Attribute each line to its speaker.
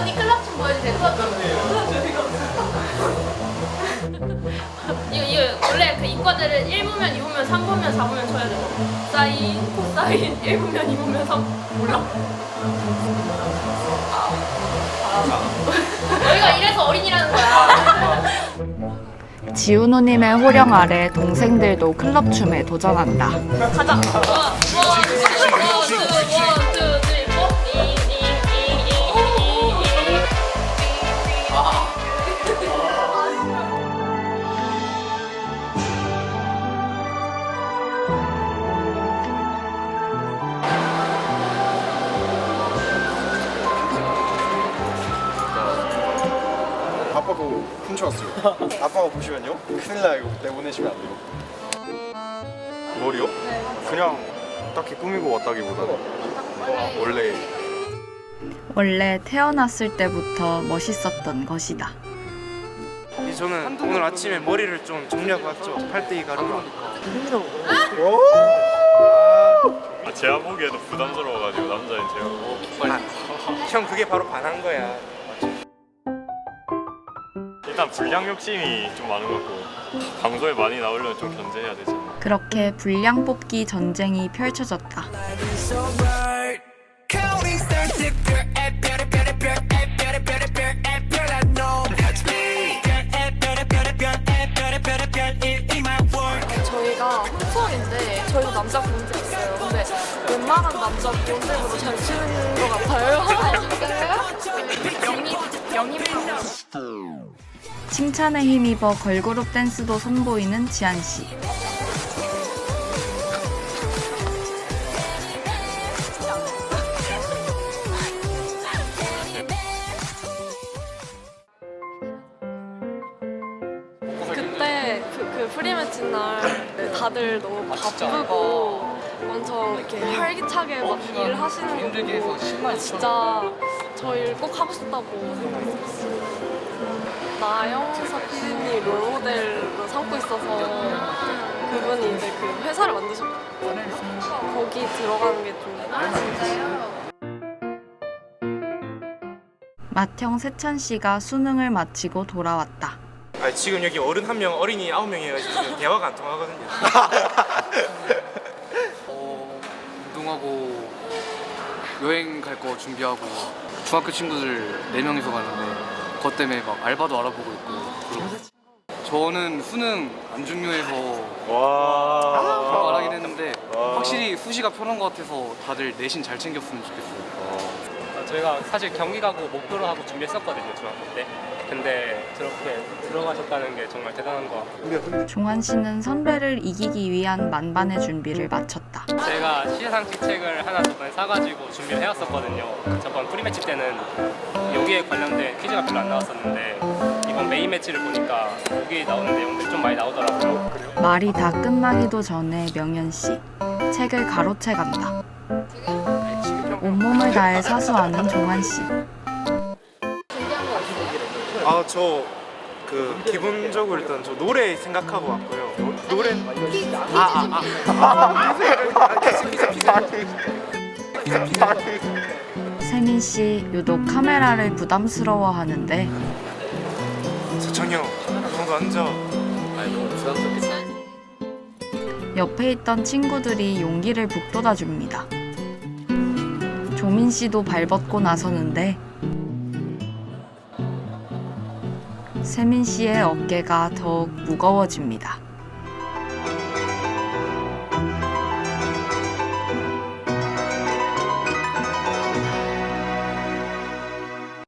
Speaker 1: 언니 클럽 좀 보여주세요. 클럽 좀. 이거 이거 원래 그 이과들은 1부면, 2부면, 3부면, 4부면 쳐야 돼요. 사인, 코사인, 1부면, 2부면, 3 몰라? 너희가 이래서 어린이라는 거야.
Speaker 2: 지훈우님의 호령 아래 동생들도 클럽 춤에 도전한다.
Speaker 1: 가자. 원, 원, 투, 원, 투,
Speaker 3: 훔쳐왔어요. 아빠가 보시면요. 큰일 나요. 이거 내보내시면 안 돼요. 머리요? 그냥 딱히 꾸미고 왔다기보다는 어, 원래
Speaker 2: 원래 태어났을 때부터 멋있었던 것이다.
Speaker 4: 이 저는 오늘 아침에 머리를 좀 정리하고 왔죠. 팔대기 가루로.
Speaker 5: 아, 제가 보기에도 부담스러워가지고 남자인 제가
Speaker 4: 아, 형 그게 바로 반한 거야.
Speaker 5: 일단 불량 욕심이 좀 많은 것 같고 방송에 많이 나오려면 좀 견제해야 되지 않나
Speaker 2: 그렇게 분량 뽑기 전쟁이 펼쳐졌다.
Speaker 1: 저희가 혼성인데 저희도 남자 공주 있어요. 근데 웬만한 남자 공주보다 잘 추는 것 같아요.
Speaker 2: 칭찬에 힘입어 걸그룹 댄스도 선보이는 지한 씨.
Speaker 6: 그때 그, 그 프리매치 날 네, 다들 너무 바쁘고 엄청 이렇게 활기차게 막 일을 하시는 힘들게 해서 10만 진짜 저희를 꼭 하고 싶다고 생각했었어요. 나영사 PD님 롤모델로 삼고 있어서 그분이 이제 그 회사를 만드셨거든요. 거기 들어가는 게 좀.
Speaker 2: 맏형 세찬 씨가 수능을 마치고 돌아왔다.
Speaker 4: 아, 지금 여기 어른 한 명, 어린이 아홉 명이어가지고 지금 대화가 안 통하거든요.
Speaker 7: 어, 운동하고 여행 갈 거 준비하고 중학교 친구들 4명이서 가는데 그것 때문에 막 알바도 알아보고 있고 그러고. 저는 수능 안 중요해서 그런 말 하긴 했는데 확실히 수시가 편한 것 같아서 다들 내신 잘 챙겼으면 좋겠어요
Speaker 8: 저희가 사실 경기 가고 목표로 하고 준비했었거든요 중학교 때 근데 저렇게 들어가셨다는 게 정말 대단한 것 같고
Speaker 2: 종환 씨는 선배를 이기기 위한 만반의 준비를 마쳤다.
Speaker 8: 제가 시상식 책을 하나 저번에 사가지고 준비를 해왔었거든요 저번 프리매치 때는 여기에 관련된 퀴즈가 별로 안 나왔었는데 이번 메인 매치를 보니까 여기 나오는 내용들이 좀 많이 나오더라고요
Speaker 2: 말이 다 끝나기도 전에 명현 씨 책을 가로채 간다. 온몸을 다해 사수하는 종환 씨.
Speaker 4: 아, 저 그 기본적으로 일단 저 노래 생각하고 왔고요. 노래 아, 아, 아.
Speaker 2: 세민 씨 유독 카메라를 부담스러워하는데
Speaker 4: 서창이 형, 형도 앉아.
Speaker 2: 옆에 있던 친구들이 용기를 북돋아 줍니다. 조민 씨도 발벗고 나서는데 세민 씨의 어깨가 더욱 무거워집니다.